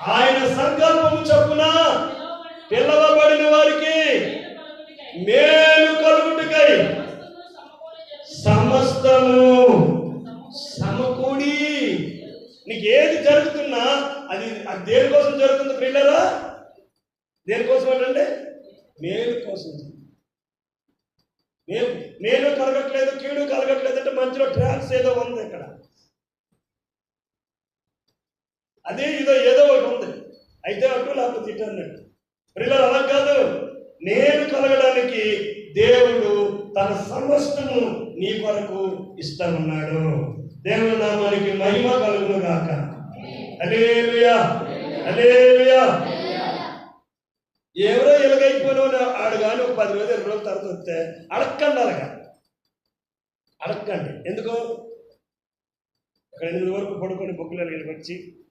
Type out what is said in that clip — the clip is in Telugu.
ఆయన సంకల్పము చొప్పున పిలవబడిన వారికి మేలు కలుగుటకై సమస్తము సమకూడి. నీకు ఏది జరుగుతున్నా అది అది దేనికోసం జరుగుతుంది పిల్లరా? దేనికోసం ఏంటంటే మేలు కోసం. మేము మేలు కలగట్లేదు కీడు కలగట్లేదు అంటే మధ్యలో ట్రాన్స్ ఏదో ఉంది ఇక్కడ అదే ఇదో ఏదో ఒకటి ఉంది. అయితే అటు లేకపోతే ఇటు అన్నట్టు. పిల్లలు అలా కాదు. నేను కలగడానికి దేవుడు తన సమస్తము నీ కొరకు ఇస్తామన్నాడు దేవుడు నామానికి మహిమ కలుగును గాక అలేలుయా అలేలుయా ఎవరో ఎలాగైపోయినా ఆడు కానీ ఒక పది రోజులు ఇరవై రోజుల తర్వాత వస్తే అడక్కండి అలాగా అడక్కండి. ఎందుకు? ఇక్కడ ఎనిమిది వరకు పడుకొని బొగ్గులు వచ్చి